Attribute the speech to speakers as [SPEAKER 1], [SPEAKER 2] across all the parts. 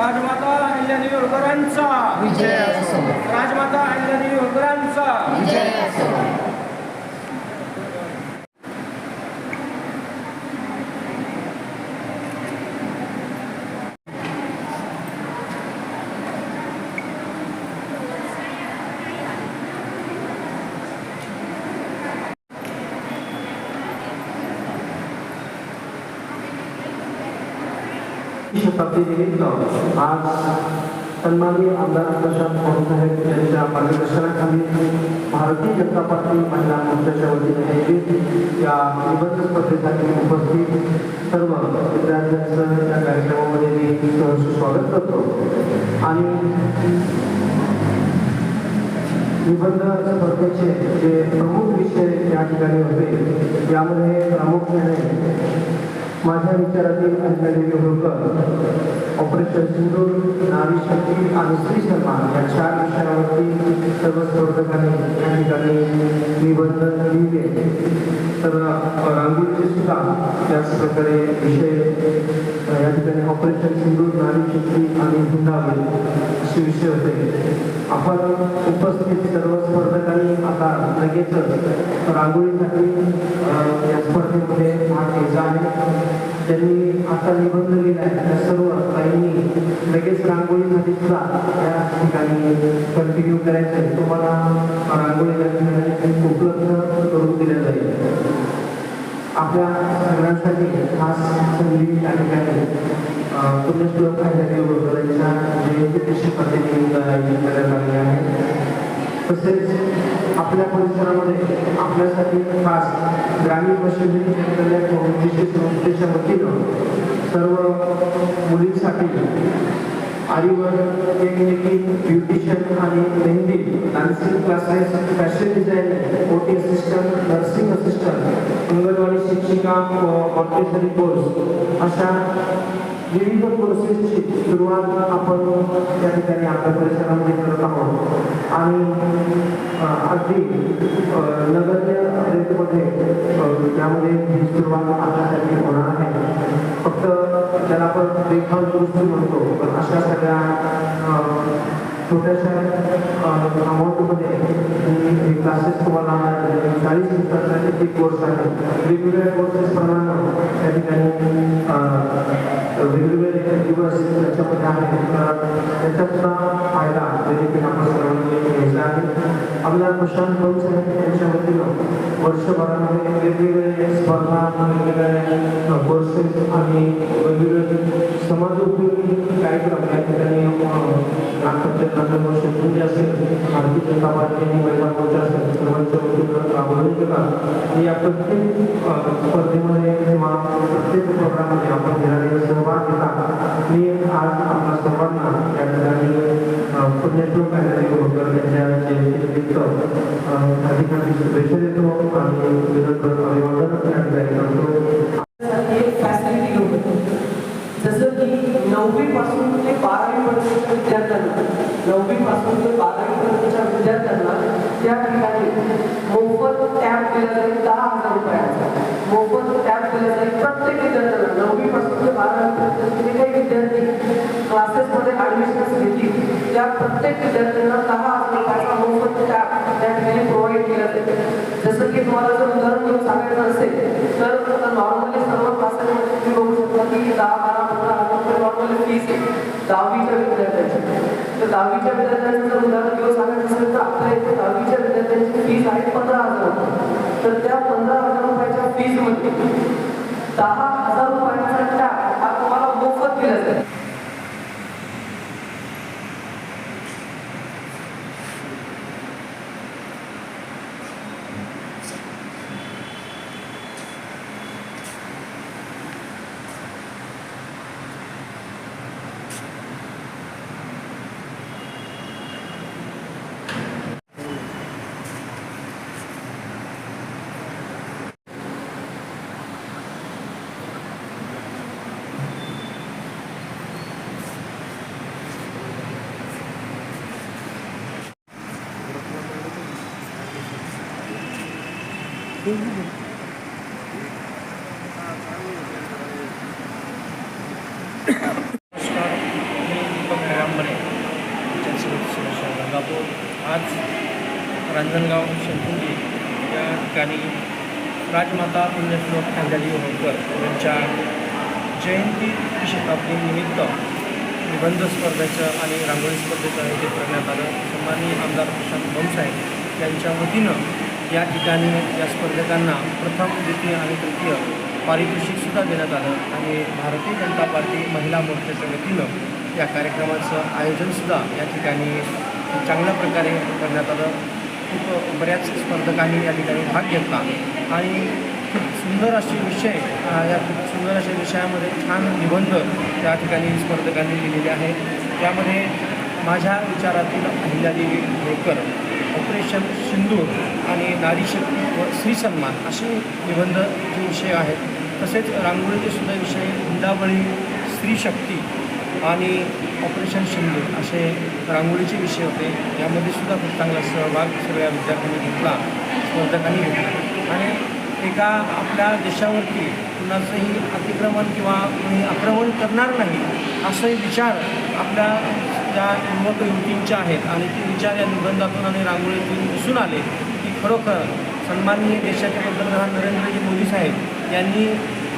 [SPEAKER 1] राजमाता अहिल्यादेवी होळकरांचा.
[SPEAKER 2] विजय असो
[SPEAKER 1] राजमाता अहिल्यादेवी होळकरांचा.
[SPEAKER 2] विजय असो
[SPEAKER 3] शताब्दीनिमित्त आज सन्माननीय आमदार प्रशांत भाऊसाहेब यांच्या मार्गदर्शनाखाली भारतीय जनता पार्टी महिला मोर्चाच्या वतीने आयोजित या निबंध स्पर्धेसाठी उपस्थित सर्व विद्यार्थ्यांचं या कार्यक्रमामध्ये मी सहर्ष स्वागत करतो. आणि निबंध स्पर्धेचे जे प्रमुख विषय या ठिकाणी होते यामध्ये प्रामुख्याने माझ्या विचारातील अंजली होळकर तर सिंदूर नारी शक्ती आणि श्री शर्मा या चार विषयावरती सर्व स्पर्धकांनी या ठिकाणी निबंध लिहिले तर रांगोळीचे सुद्धा त्याच प्रकारे विषय या ठिकाणी ऑपरेशन सिंदूर नारी शक्ती आणि हुंडावे असे विषय होते. आपण उपस्थित सर्व स्पर्धक स्पर्धकांनी आता लगेचच रांगोळीसाठी या स्पर्धेमध्ये भाग घ्यायचा आहे. त्यांनी आता निबंध लिहिला आहे. त्या सर्व ताईंनी लगेच रांगोळीसाठी सुद्धा या ठिकाणी कंटिन्यू करायचं आहे. तुम्हाला रांगोळी या उपलब्ध करून दिलं जाईल. आपल्या सगळ्यांसाठी खास संधी त्या ठिकाणी पुण्यश्लोक कायद्याने वगैरेच्या जयंती पद्धतीने आयोजित करण्यात आले आहे तसेच आपल्या परिसरामध्ये आपल्यासाठी खास ग्रामीण मशिनरी कल्याण विशेष संस्थेच्या वतीनं सर्व मुलींसाठी आरीवर टेक्निकिंग ब्युटिशियन आणि mehndi dancing classes fashion designing OT assistant nursing assistant anganwadi शिक्षिका मॉन्टेसरी कोर्स अशा विविध कोर्सेसची सुरुवात आपण त्या ठिकाणी आपल्या परिसरामध्ये करत आहोत. आणि अगदी नगरच्या रेटमध्ये त्यामध्ये ही सुरुवात आपल्यासाठी होणार आहे. फक्त त्याला आपण देखभाल दुरुस्ती म्हणतो पण अशा सगळ्या छोट्याशा अमाऊंटमध्ये हे क्लासेस तुम्हाला चाळीस दिवसाचे कोर्स आहे वेगवेगळ्या कोर्सेस प्रमाणे त्या ठिकाणी वेगवेगळे दिवस त्याच्यामध्ये आहेत फ़ायदा बेनिफिट आपण सर्वांनी घ्यायचा आहे आपल्या प्रशांत भाऊ साहेब यांच्या वतीनं वर्षभरामध्ये वेगवेगळे स्पर्धा वेगवेगळे कोर्सेस आणि वेगवेगळे समाज उपयोगी कार्यक्रम या ठिकाणी भारतीय जनता पार्टी आणि महिला मोर्चा असेल सर्वांच्या वतीनं राबवले या प्रत्येक स्पर्धेमध्ये किंवा प्रत्येक प्रोग्राममध्ये आपण घेणारे सहभाग घेतात मी आज आपल्या सर्वांना या ठिकाणी अ, पुण्यश्लोक कायद्याने होकर त्यांच्या जयंतीनिमित्त अ, अधिक अधिक शुभेच्छा देतो आणि विनंती अभिवादन या ठिकाणी करतो
[SPEAKER 4] एक फॅसिलिटी होतं जसं की नववी पासून ते बारावी पर्यंतच्या विद्यार्थ्यांना नववी पासून ते बारावी पर्यंतच्या विद्यार्थ्यांना त्या ठिकाणी मोफत टॅब केलं जाईल दहा हजार रुपयाचा मोफत टॅब केलं जाईल प्रत्येक विद्यार्थ्यांना नववी पासून ते बारावीपर्यंत जे काही विद्यार्थी क्लासेसमध्ये ॲडमिशन्स घेतील त्या प्रत्येक विद्यार्थ्यांना दहा हजार रुपयाचा मोफत टॅब त्या ठिकाणी प्रोव्हाइड केला जाईल. जसं की तुम्हाला जर उदाहरण घेऊन सांगायचं असेल तर नॉर्मली सर्व क्लासेसमध्ये तुम्ही बघू शकता की दहा बारा पंधरा हजार रुपये नॉर्मली फीस आहे. दहावीच्या विद्यार्थ्यांची. तर दहावीच्या विद्यार्थ्यांचं जर उदाहरण घेऊन सांगायचं असेल तर आपल्या इथे दहावीच्या विद्यार्थ्यांची फीस आहे पंधरा हजार रुपये. तर त्या पंधरा हजार रुपयाच्या फीसमध्ये दहा हजार रुपयांचा टॅब हा तुम्हाला मोफत दिला जाईल.
[SPEAKER 3] नमस्कार मी दीपक मोरांबरे गंगापूर आज रांजणगाव शेंकुंडी या ठिकाणी राजमाता पुण्यश्लोक अंजली होळकर यांच्या जयंती शताब्दीनिमित्त निबंध स्पर्धेचं आणि रांगोळी स्पर्धेचं आयोजित करण्यात आलं सन्माननीय आमदार प्रशांत बमसाहेब यांच्या वतीनं या ठिकाणी या स्पर्धकांना प्रथम द्वितीय आणि तृतीय पारितोषिकसुद्धा देण्यात आलं आणि भारतीय जनता पार्टी महिला मोर्चाच्या वतीनं या कार्यक्रमाचं आयोजनसुद्धा या ठिकाणी चांगल्या प्रकारे करण्यात आलं. खूप बऱ्याच स्पर्धकांनी या ठिकाणी भाग घेतला आणि खूप सुंदर असे विषय या खूप सुंदर अशा विषयामध्ये छान निबंध त्या ठिकाणी स्पर्धकांनी लिहिलेले आहेत. त्यामध्ये माझ्या विचारातील अहिल्यादेवी होळकर ऑपरेशन सिंदूर आणि नारी शक्ती व स्त्री सन्मान असे निबंधचे विषय आहेत तसेच रांगोळीचे सुद्धा विषय हिंदाबळी स्त्री शक्ती आणि ऑपरेशन सिंधू असे रांगोळीचे विषय होते. यामध्ये सुद्धा खूप चांगला सहभाग सगळ्या विद्यार्थ्यांनी घेतला स्पर्धकांनी घेतला. आणि एका आपल्या देशावरती कुणाचंही अतिक्रमण किंवा कोणी आक्रमण करणार नाही असे विचार आपल्या त्या युवक युवतींच्या आहेत आणि ते विचार या निबंधातून आणि रांगोळीतून दिसून आले की खरोखर सन्माननीय देशाचे पंतप्रधान नरेंद्रजी मोदी साहेब यांनी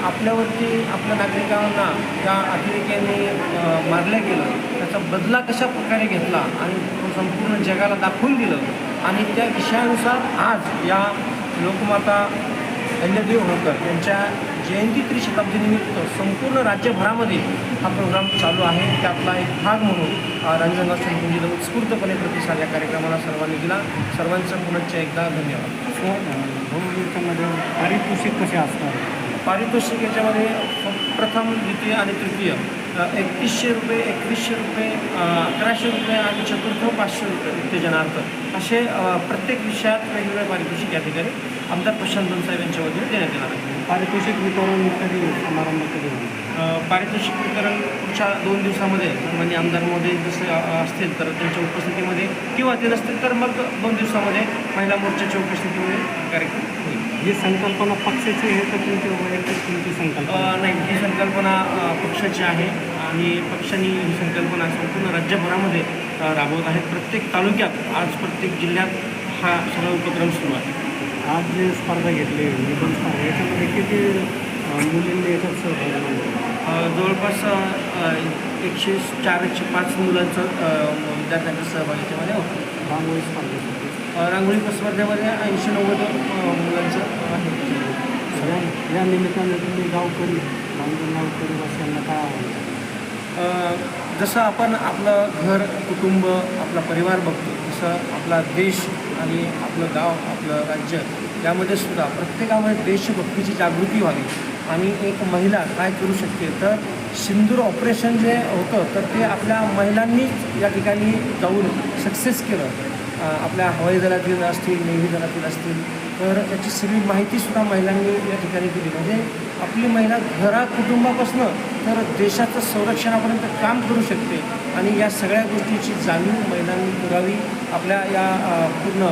[SPEAKER 3] आपल्यावरती आपल्या नागरिकांना त्या अतिरेक्याने अ, मारलं गेलं त्याचा बदला कशा प्रकारे घेतला आणि तो संपूर्ण जगाला दाखवून दिलं आणि त्या विषयानुसार आज या लोकमाता अहिल्यादेवी होळकर यांच्या जयंती त्रिशताब्दीनिमित्त संपूर्ण राज्यभरामध्ये हा प्रोग्राम चालू आहे. त्यातला एक भाग म्हणून रांजणगाव शंकुंजीला उत्स्फूर्तपणे प्रतिसाद या कार्यक्रमाला सर्वांनी दिला. सर्वांचं पुनश्च एकदा धन्यवाद.
[SPEAKER 5] याच्यामध्ये पारितोषिक कसे असणार
[SPEAKER 3] पारितोषिक याच्यामध्ये प्रथम द्वितीय आणि तृतीय. एकतीसशे रुपये एकवीसशे रुपये अकराशे रुपये आणि चतुर्थ पाचशे रुपये उत्तेजनार्थ असे प्रत्येक विषयात वेगवेगळे पारितोषिक या ठिकाणी आमदार प्रशांत बनसाहेब यांच्या वतीने देण्यात येणार आहे.
[SPEAKER 5] पारितोषिक वितरण कधी समारंभ कधी
[SPEAKER 3] पारितोषिक वितरण पुढच्या दोन दिवसामध्ये माननीय आमदार मोदी जसे असतील तर त्यांच्या उपस्थितीमध्ये किंवा ते नसतील तर मग दोन दिवसामध्ये महिला मोर्चाच्या उपस्थितीमध्ये कार्यक्रम होईल.
[SPEAKER 5] ही संकल्पना पक्षाची आहे तर तुमची वैयक्तिक तुमची संकल्पना?
[SPEAKER 3] नाही ही संकल्पना पक्षाची आहे आणि पक्षाने ही संकल्पना संपूर्ण राज्यभरामध्ये राबवत आहेत. प्रत्येक तालुक्यात आज प्रत्येक जिल्ह्यात हा सगळा उपक्रम सुरू आहे.
[SPEAKER 5] आज जे स्पर्धा घेतली निबंध स्पर्धा याच्यामध्ये किती मुलींनी याच्यात सहभाग
[SPEAKER 3] जवळपास एकशे चार एकशे पाच मुलांचं विद्यार्थ्यांचा सहभाग याच्यामध्ये होतो.
[SPEAKER 5] रांगोळी स्पर्धेसाठी
[SPEAKER 3] अ, रांगोळी स्पर्धेमध्ये ऐंशी नव्वद मुलांचं आहे.
[SPEAKER 5] सगळ्या या निमित्ताने तुम्ही गावकरी रांजण गावकरी वासियांना काय
[SPEAKER 3] अ, जसं आपण आपलं घर कुटुंब आपला परिवार बघतो तसं आपला देश आणि आपलं गाव आपलं राज्य यामध्ये सुद्धा प्रत्येकामध्ये देशभक्तीची जागृती व्हावी. आणि एक महिला काय करू शकते? तर सिंदूर ऑपरेशन जे होतं तर ते आपल्या महिलांनीच या ठिकाणी जाऊन सक्सेस केलं. आपल्या हवाई दलातील असतील नेव्ही दलातील असतील तर त्याची सगळी माहितीसुद्धा महिलांनी या ठिकाणी दिली. म्हणजे आपली महिला घरा कुटुंबापासून तर देशाचं संरक्षणापर्यंत काम करू शकते आणि या सगळ्या गोष्टीची जाणीव महिलांनी पुरावी आपल्या या पूर्ण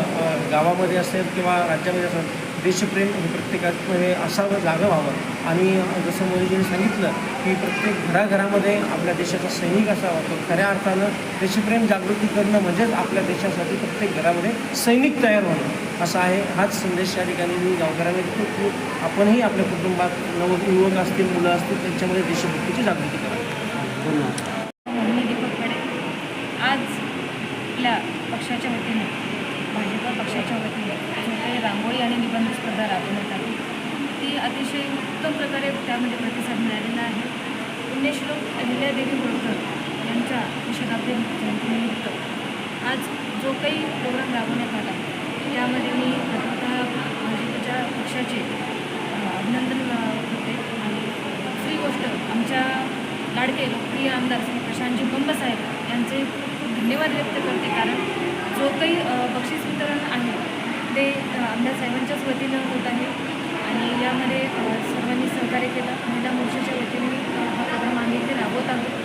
[SPEAKER 3] गावामध्ये असेल किंवा राज्यामध्ये असेल देशप्रेम हे प्रत्येकामध्ये असावं जागं व्हावं. आणि जसं मोदीजींनी सांगितलं की प्रत्येक घराघरामध्ये आपल्या देशाचा सैनिक असावा तर खऱ्या अर्थानं देशप्रेम जागृती करणं म्हणजेच आपल्या देशासाठी प्रत्येक घरामध्ये सैनिक तयार होणं. असा आहे हाच संदेश या ठिकाणी मी गावकऱ्यांना देतो की आपणही आपल्या कुटुंबात नव युवक असतील मुलं असतील त्यांच्यामध्ये देशभक्तीची जागृती करावी
[SPEAKER 5] धन्यवाद.
[SPEAKER 6] दीपक आज आपल्या पक्षाच्या वतीने भाजप पक्षाच्या वतीने रांगोळी आणि निबंध स्पर्धा राबवण्यात आली ती अतिशय उत्तम प्रकारे त्यामध्ये प्रतिसाद मिळालेला आहे. पुण्यश्लोक अहिल्यादेवी होळकर यांच्या शताब्दी जयंतीनिमित्त आज जो काही प्रोग्राम राबवण्यात आला त्यामध्ये मी प्रथमतः भाजपच्या पक्षाचे अभिनंदन होते करते. आणि दुसरी गोष्ट आमच्या लाडके लोकप्रिय आमदार श्री प्रशांतजी बंबसाहेब यांचे खूप खूप धन्यवाद व्यक्त करते. कारण जो काही बक्षीस वितरण आहे ते आमदार साहेबांच्याच वतीनं होत आहे. आणि यामध्ये सर्वांनी सहकार्य केलं. महिला मोर्चाच्या वतीने हा प्रभाग आम्ही इथे राबवत आहोत.